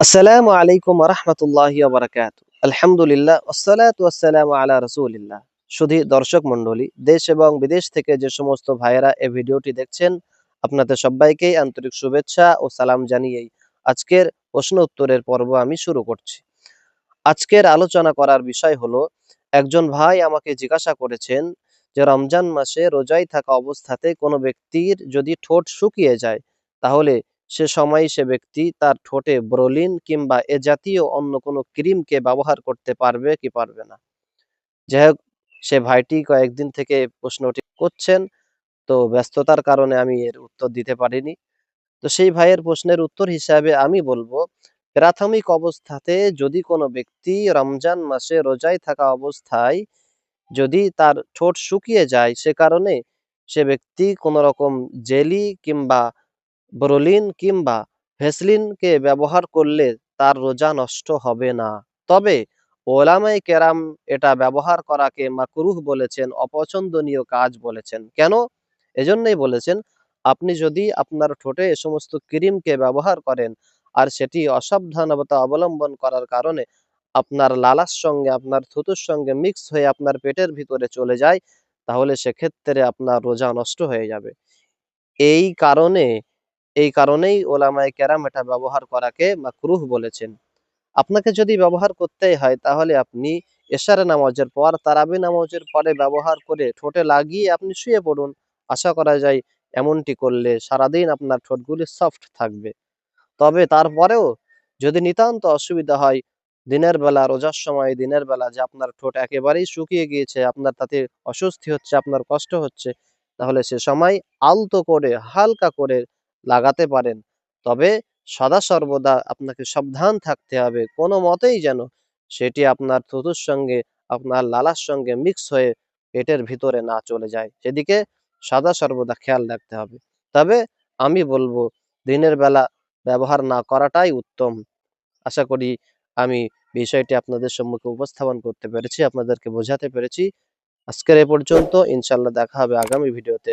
আসসালামু আলাইকুম রহমতুল্লাহ বারাকাত আলহামদুলিল্লাহ আসসালাতু আসসালামু আলা রসুলিল্লাহ। শুধু দর্শক মণ্ডলী, দেশ এবং বিদেশ থেকে যে সমস্ত ভাইয়েরা এই ভিডিওটি দেখছেন, আপনাদের সবাইকেই আন্তরিক শুভেচ্ছা ও সালাম জানিয়েই আজকের প্রশ্ন উত্তরের পর্ব আমি শুরু করছি। আজকের আলোচনা করার বিষয় হলো, একজন ভাই আমাকে জিজ্ঞাসা করেছেন যে, রমজান মাসে রোজাই থাকা অবস্থাতে কোনো ব্যক্তির যদি ঠোঁট শুকিয়ে যায়, তাহলে সে সময় সে ব্যক্তি তার ঠোঁটে ব্রোলিন কিংবা এ জাতীয় অন্য কোনো ক্রিমকে ব্যবহার করতে পারবে কি পারবে না। যাই সে ভাইটি কয়েকদিন থেকে প্রশ্নটি করছেন, তো ব্যস্ততার কারণে আমি এর উত্তর দিতে পারিনি। তো সেই ভাইয়ের প্রশ্নের উত্তর হিসাবে আমি বলব, প্রাথমিক অবস্থাতে যদি কোনো ব্যক্তি রমজান মাসে রোজায় থাকা অবস্থায় যদি তার ঠোঁট শুকিয়ে যায়, সে কারণে সে ব্যক্তি কোনো রকম জেলি কিংবা ব্রোলিন কিংবা ভেসলিনকে ব্যবহার করলে তার রোজা নষ্ট হবে না। তবে ওলামাই কেরাম এটা ব্যবহার করাকে মাকরুহ বলেছেন, অপছন্দনীয় কাজ বলেছেন। কেন? এজন্যই বলেছেন, আপনি যদি আপনার ঠোঁটে এ সমস্ত ক্রিমকে ব্যবহার করেন আর সেটি অসাবধানতা অবলম্বন করার কারণে আপনার লালার সঙ্গে, আপনার থুতুর সঙ্গে মিক্স হয়ে আপনার পেটের ভিতরে চলে যায়, তাহলে সেক্ষেত্রে আপনার রোজা নষ্ট হয়ে যাবে। এই কারণে এই কারণেই ওলামায় কেরাম এটা ব্যবহার করাকে মাকরুহ বলেছেন। আপনাকে যদি ব্যবহার করতেই হয়, তাহলে আপনি এশারে নামাজের পর, তারাবি নামাজের পরে ব্যবহার করে ঠোঁটে লাগিয়ে আপনি শুয়ে পড়ুন। আশা করা যায় এমনটি করলে সারাদিন আপনার ঠোঁটগুলি সফট থাকবে। তবে তারপরেও যদি নিতান্ত অসুবিধা হয়, দিনের বেলা, রোজার সময়, দিনের বেলা যে আপনার ঠোঁট একেবারেই শুকিয়ে গিয়েছে, আপনার তাতে অস্বস্তি হচ্ছে, আপনার কষ্ট হচ্ছে, তাহলে সে সময় আলতো করে, হালকা করে লাগাতে পারেন। তবে সদা সর্বদা আপনাকে সাবধান থাকতে হবে। কোনো মতেই যেন সেটি আপনার থুতুর সঙ্গে, আপনার লালার সঙ্গে মিক্স হয়ে পেটের ভিতরে না চলে যায়। সেদিকে সদা সর্বদা খেয়াল রাখতে হবে। তবে আমি বলব, দিনের বেলা ব্যবহার না করাটাই উত্তম। আশা করি আমি বিষয়টি আপনাদের সম্মুখে উপস্থাপন করতে পেরেছি, আপনাদেরকে বোঝাতে পেরেছি। আজকের এ পর্যন্ত ইনশাল্লাহ দেখা হবে আগামী ভিডিওতে।